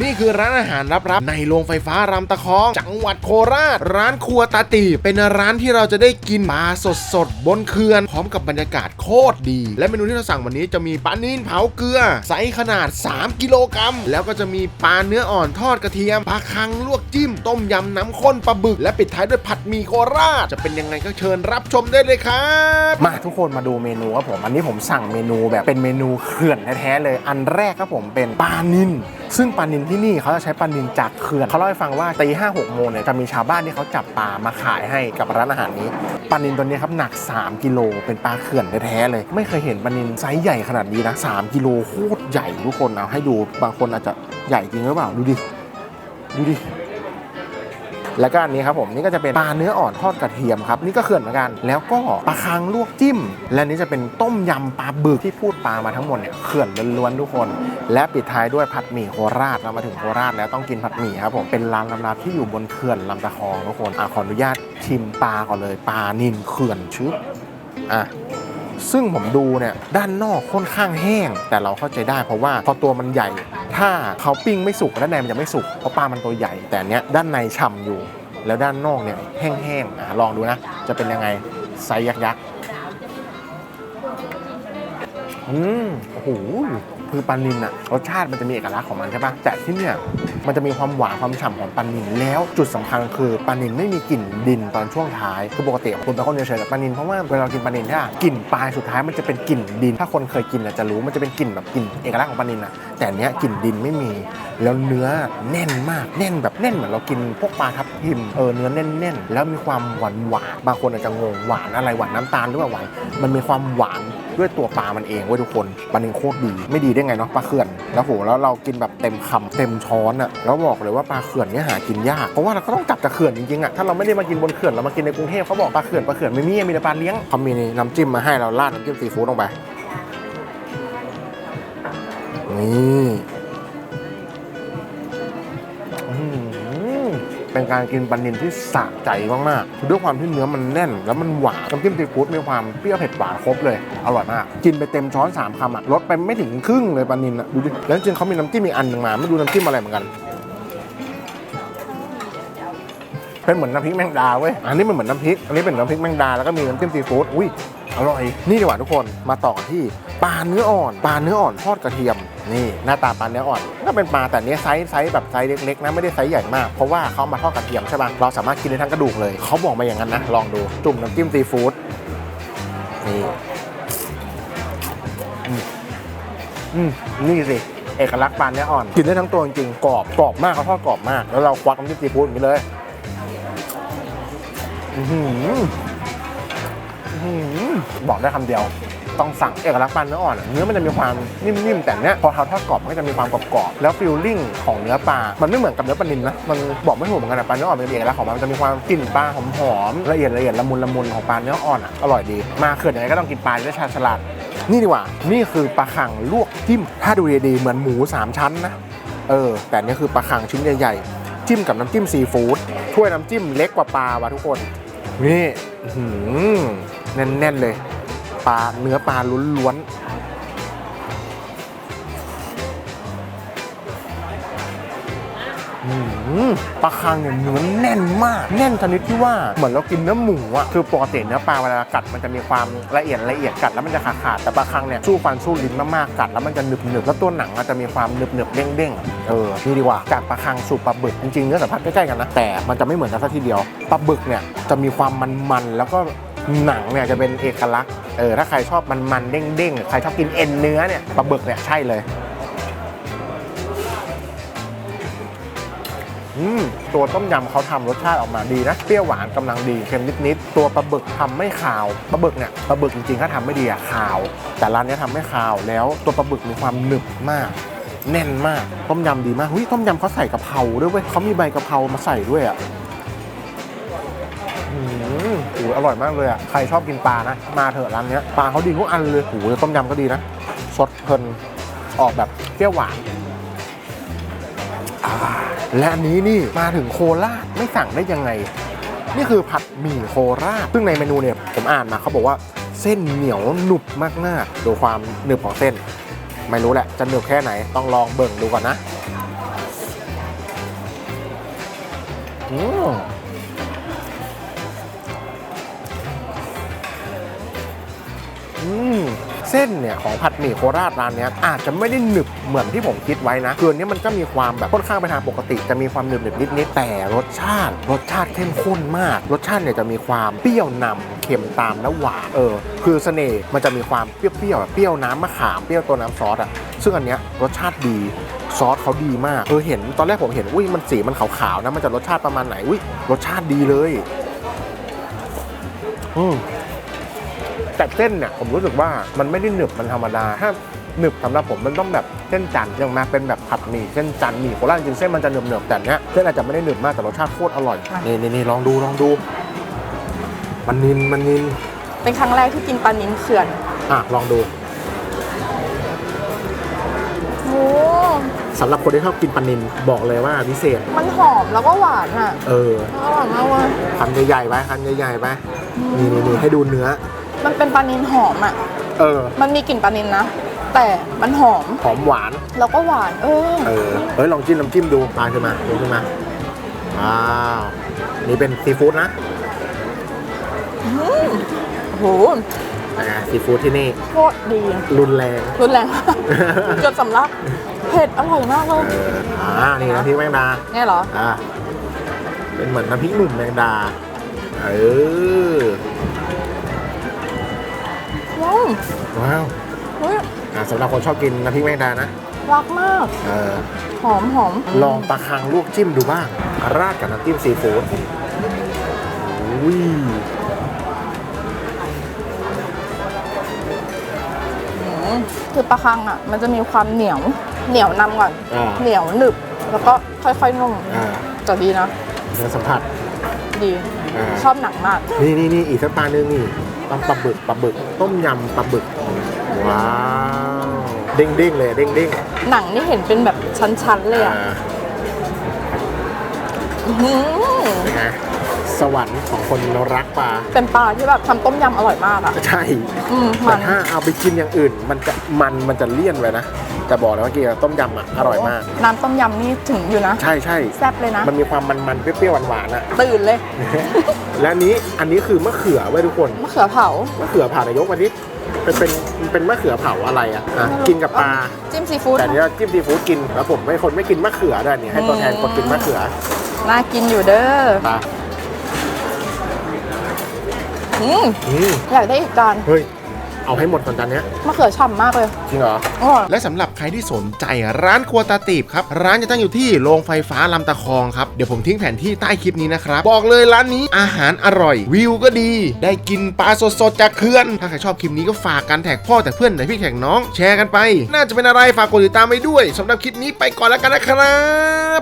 นี่คือร้านอาหารลับๆในโรงไฟฟ้ารำตะคอง จังหวัดโคราช ร้านครัวตาตีเป็นร้านที่เราจะได้กินปลาสดๆ บนเขื่อน พร้อมกับบรรยากาศโคตรดี และเมนูที่เราสั่งวันนี้จะมีปลานิ่นเผาเกลือไซส์ขนาด 3 กิโลกรัม แล้วก็จะมีปลาเนื้ออ่อนทอดกระเทียมปลาคังลวกจิ้ม ต้มยำน้ำข้นปลาบึก และปิดท้ายด้วยผัดหมี่โคราชจะเป็นยังไงก็เชิญรับชมได้เลยครับมาทุกคนมาดูเมนูครับผมอันนี้ผมสั่งเมนูแบบเป็นเมนูเขื่อนแท้ๆเลย อันแรกครับผมเป็นปลานิน ซึ่งปลานินที่นี่เขาจะใช้ปลานินจากเขื่อนเขาเล่าให้ฟังว่าตีห้าหกโมงเนี่ยจะมีชาวบ้านที่เขาจับปลามาขายให้กับร้านอาหารนี้ปลานินตัวนี้ครับหนัก 3 กิโลเป็นปลาเขื่อนแท้ๆเลย ไม่เคยเห็นปลานินไซส์ใหญ่ขนาดนี้นะ3กิโลโคตรใหญ่ทุกคนเอาให้ดูบางคนอาจจะใหญ่จริงหรือเปล่าดูดิดูดิ แล้วก็อันนี้ครับผมนี่ก็จะเป็นปลาเนื้ออ่อนทอดกระเทียมครับนี่ก็เขื่อนเหมือนกัน แล้วก็ปลาคังลวกจิ้ม และนี่จะเป็นต้มยำปลาบึกที่พูดปลามาทั้งหมดเนี่ยเขื่อนล้วนๆทุกคน และปิดท้ายด้วยผัดหมี่โคราชเรามาถึงโคราชแล้วต้องกินผัดหมี่ครับผมเป็นร้านลำนาที่อยู่บนเขื่อนลำตะคองทุกคนอะขออนุญาตชิมปลาก่อนเลยปลานินเขื่อนชึบอะซึ่งผมดูเนี่ยด้านนอกค่อนข้างแห้ง แต่เราเข้าใจได้เพราะว่าพอตัวมันใหญ่ ถ้าเขาปิ้งไม่สุกด้านในมันจะไม่สุกเพราะปลามันตัวใหญ่ แต่นเนี้ยด้านในฉ่ำอยู่ แล้วด้านนอกเนี่ยแห้งๆอะลองดูนะ จะเป็นยังไงไซส์ยักษ์ยักษ์อืมโอ้โห คือปลานินอะรสชาติมันจะมีเอกลักษณ์ของมันใช่ปะแต่ที่เนี่ยมันจะมีความหวานความฉ่ำของปลานินแล้วจุดสำคัญคือปลานินไม่มีกลิ่นดินตอนช่วงท้าย คือปกติคุณเป็นคนเฉยๆกับปลานินเพราะว่าเวลาเรากินปลานินเนี่ยกลิ่นปลายสุดท้ายมันจะเป็นกลิ่นดิน ถ้าคนเคยกินอะจะรู้มันจะเป็นกลิ่นแบบกลิ่นเอกลักษณ์ของปลานินอะแต่เนี้ยกลิ่นดินไม่มีแล้วเนื้อแน่นมากแน่นแบบแน่นเหมือนเรากินพวกปลาทับทิมเออเนื้อแน่นๆ แล้วมีความหวานหวานบางคนอาจจะงงหวานอะไรหวานน้ำตาลหรือว่าหวานมันมีความหวานด้วยตัวปลามันเองเว้ยทุกคนปลานินโคตรดีไม่ดีได้ไงเนาะปลาเขื่อนแล้วโหแล้วเรากินแบบเต็มคำเต็มช้อนอะแล้วบอกเลยว่าปลาเขื่อนเนี่ยหากินยากเพราะว่าเราก็ต้องจับจากเขื่อนจริงๆอะถ้าเราไม่ได้มากินบนเขื่อนเรามากินในกรุงเทพเขาบอกปลาเขื่อนปลาเขื่อนไม่มีมีแต่ปลาเลี้ยงเขามีน้ำจิ้มมาให้เราราดน้ำจิ้มซีฟู้ดลงไปนี่ เป็นการกินปลานินที่สะใจมากๆด้วยความที่เนื้อมันแน่น แล้วมันหวานน้ำจิ้มซีฟู้ดมีความเปรี้ยวเผ็ดหวานครบเลยอร่อยมาก กินไปเต็มช้อนสามคำอะลดไปไม่ถึงครึ่งเลยปลานินอะดูดิแล้วจริงเขามีน้ำจิ้มอีกอันหนึ่งมาไม่ดูน้ำจิ้มอะไรเหมือนกันเป็นเหมือนน้ำพริกแมงดาเว้ย อันนี้มันเหมือนน้ำพริก อันนี้เป็นน้ำพริกแมงดาแล้วก็มีน้ำจิ้มซีฟู้ด อุ้ย อร่อย นี่ดีกว่าทุกคน มาต่อที่ปลาเนื้ออ่อน ปลาเนื้ออ่อนทอดกระเทียม นี่หน้าตาปลาเนื้ออ่อนก็เป็นปลาแต่เนี้ยไซส์ไซส์แบบไซส์เล็กๆนะไม่ได้ไซส์ใหญ่มากเพราะว่าเขามาทอดกระเทียมใช่ป่ะเราสามารถกินได้ทั้งกระดูกเลยเขาบอกมาอย่างนั้นนะลองดูจุ่มน้ำจิ้มซีฟู้ดนี่อืมนี่สิเอกลักษณ์ปลาเนื้ออ่อนกินได้ทั้งตัวจริงๆกรอบกรอบมากเขาทอดกรอบมาก แล้วเราควักน้ำจิ้มซีฟู้ดอย่างนี้เลย อื้อหือบอกได้คำเดียว ต้องสั่งเอกลักษณ์ปลาเนื้ออ่อนอะเนื้อมันจะมีความนิ่มๆแต่เนี้ยพอเราทอดกรอบมันก็จะมีความกรอบๆแล้วฟิลลิ่งของเนื้อปลา มันไม่เหมือนกับเนื้อปลานิลนะมันบอกไม่ถูกเหมือนกันอะปลาเนื้ออ่อนเป็นเอกลักษณ์ของมันมันจะมีความกลิ่นปลาหอมๆละเอียดละเอียดละมุนละมุนของปลาเนื้ออ่อนอะอร่อยดี มาเขื่อนยังไงก็ต้องกินปลาด้วยชาฉลาด นี่ดีกว่า นี่คือปลาคังลวกจิ้ม ถ้าดูดีๆเหมือนหมูสามชั้นนะ เออ แต่อันนี่คือปลาคังชิ้นใหญ่ๆ จิ้มกับน้ำจิ้มซีฟู้ด ถ้วยน้ำจิ้มเล็กกว่าปลาว่ะทุกคน นี่แน่นๆเลย ปลาเนื้อปลาล้วน ปลาคังเนี่ยเนื้อแน่นมาก แน่นชนิดที่ว่าเหมือนเรากินเนื้อหมูอะคือปกติเนื้อปลาเวลากัดมันจะมีความละเอียดละเอียดกัดแล้วมันจะขาดขาดแต่ปลาคังเนี่ยสู้ฟันสู้ลิ้นมากๆกัดแล้วมันจะหนึบหนึบแล้วตัวหนังอาจจะมีความหนึบหนึบเด้งเด้งเออนี่ดีกว่าจากปลาคังสู่ปลาบึกจริงๆเนื้อสัมผัสใกล้ๆกันนะแต่มันจะไม่เหมือนกันสักทีเดียวปลาบึกเนี่ยจะมีความมันๆแล้วก็หนังเนี่ยจะเป็นเอกลักษณ์ เออถ้าใครชอบมันมันๆเด้งๆ ใครชอบกินเอ็นเนื้อเนี่ยปลาบึกเนี่ยใช่เลย ตัวต้มยำเขาทำรสชาติออกมาดีนะเปรี้ยวหวานกำลังดีเค็มนิดๆตัวปลาบึกทำไม่ขาวปลาบึกเนี่ยปลาบึกจริงๆถ้าทำไม่ดีอะขาว แต่ร้านนี้ยทำไม่ขาวแล้วตัวปลาบึกมีความหนึบมากแน่นมากต้มยำดีมากหุ้ยต้มยำเขาใส่กะเพราด้วยเว้ยเขามีใบกะเพรามาใส่ด้วยอะอืมโอ้ยอร่อยมากเลยอะใครชอบกินปลานะมาเถอะร้านนี้ปลาเขาดีทุกอันเลยโอ้ยต้มยำก็ดีนะสดเพลินออกแบบเปรี้ยวหวานอ่า และนนี้นี่มาถึงโคราชไม่สั่งได้ยังไง นี่คือผัดหมี่โคราชซึ่งในเมนูเนี่ยผมอ่านมาเขาบอกว่าเส้นเหนียวหนุบมากๆ โดยความหนึบของเส้น ไม่รู้แหละจะหนึบแค่ไหนต้องลองเบิ่งดูก่อนนะอืมอืม เส้นเนี่ยของผัดหมี่โคราชร้านนี้อาจจะไม่ได้หนึบเหมือนที่ผมคิดไว้นะคืออนนี้มันก็มีความแบบค่อนข้างไปทางปกติ จะมีความหนึบหนึบนิดนิดแต่รสชาติ รสชาติเข้มข้นมาก รสชาติเนี่ยจะมีความเปรี้ยวนำเค็มตามแล้วหวานเออ คือเสน่ห์มันจะมีความเปรี้ยวๆเปรี้ยวน้ำมะขามเปรี้ยวตัวน้ำซอสอะซึ่งอันเนี้ยรสชาติดีซอสเขาดีมากเออเห็นตอนแรกผมเห็นอุ้ยมันสีมันขาวๆนะมันจะรสชาติประมาณไหนอุ้ยรสชาติดีเลยอืม แต่เส้นเนี่ยผมรู้สึกว่ามันไม่ได้หนึบมันธรรมดาถ้าหนึบสำหรับผมมันต้องแบบเส้นจันทร์ยังมาเป็นแบบผัดหมี่เส้นจันทร์หมี่โคราชจริงๆเส้นมันจะเหนืบๆแต่เนี้ยเส้นอาจจะไม่ได้หนึบมากแต่รสชาติโคตรอร่อยค่ะนี่นี่นี่ลองดูลองดู มันนินมันนินเป็นครั้งแรกที่กินปลานิ้นเขื่อนอะลองดูโอ้สำหรับคนที่ชอบกินปลานินบอกเลยว่าพิเศษ มันหอมแล้วก็หวานอะเอออร่อยมากเลยคำใหญ่ๆไปคำใหญ่ๆไปนี่นี่นี่ให้ดูเนื้อ มันเป็นปลานินหอมอะ เออ มันมีกลิ่นปลานินนะ แต่มันหอม หอมหวาน แล้วก็หวาน เออ เออ เฮ้ย ลองจิ้มน้ำจิ้มดูปลาขึ้นมาดูขึ้นมาว้าวนี่เป็นซีฟู้ดนะโอ้โหนะฮะซีฟู้ดที่นี่โคตรดี รุนแรง รุนแรงเกือบสำลัก เผ็ดอร่อยมากเลยเอออ่า นี่น้ำพริกแมงดาเนี่ยเหรอ อ่า เป็นเหมือนน้ำพริกหนุ่มแมงดา เอออื มว้าวเฮ้ยอ่าสำหรับคนชอบกินน้ำพริกแมงดานะรักมาก เออหอมหอมลองปลาคังลวกจิ้มดูบ้าง ราดกับน้ำจิ้มซีฟู้ดอุ้ยอืมคือปลาคังอะ มันจะมีความเหนียว เหนียวนำก่อน อ่าเหนียวหนึบ แล้วก็ค่อยๆนุ่มอ่าแต่ดีนะ เนื้อสัมผัสดี อ่าชอบหนังมาก นี่นี่นี่อีกสักปลาหนึงนี่ ต้มปลาบึกปลาบึก ต้มยำปลาบึก ว้าว เด้งเด้งๆเลยเด้งเด้งหนังนี่เห็นเป็นแบบชั้นๆๆเลยอะอ่าอื้อหือเป็นไงสวรรค์ของคนรักปลาเป็นปลาที่แบบทำต้มยำอร่อยมากอะ ใช่อืมแต่มันถ้าเอาไปกินอย่างอื่น มันจะมันมันจะเลี่ยนไปนะ แต่บอกเลยว่ากินกับต้มยำอะอร่อยมาก น้ำต้มยำนี่ถึงอยู่นะ ใช่ใช่แซ่บเลยนะ มันมีความมันๆเปรี้ยวๆหวานๆอะ ตื่นเลย และอันนี้อันนี้คือมะเขือไว้ยทุกคนมะเขือเผา มะเขือผ่านายกมาที่เป็นเป็นเป็นมะเขือเผาอะไรอะอะไม่รู้ กินกับปลา จิ้มซีฟู้ดแต่อันนี้เราจิ้มซีฟู้ดกินแล้วผมไม่คนไม่กินมะเขือด้วยนี่ให้ตัวแทนคนกินมะเขือน่ากินอยู่เด้อปลาอืมอืมอยากได้อีกจานเฮ้ย เอาให้หมดก่อนจานเนี้ยมะเขือฉ่ำมากเลยจริงเหรอ อร่อยและสำหรับใครที่สนใจร้านครัวตาตีบครับ ร้านจะตั้งอยู่ที่โรงไฟฟ้าลำตะคองครับ เดี๋ยวผมทิ้งแผนที่ใต้คลิปนี้นะครับ บอกเลยร้านนี้อาหารอร่อย วิวก็ดี ได้กินปลาสดๆจากเขื่อน ถ้าใครชอบคลิปนี้ก็ฝากกันแท็กพ่อแท็กเพื่อนแท็กพี่แท็กน้อง แชร์กันไป น่าจะเป็นอะไรฝากกดติดตามไปด้วยสำหรับคลิปนี้ไปก่อนแล้วกันนะครับ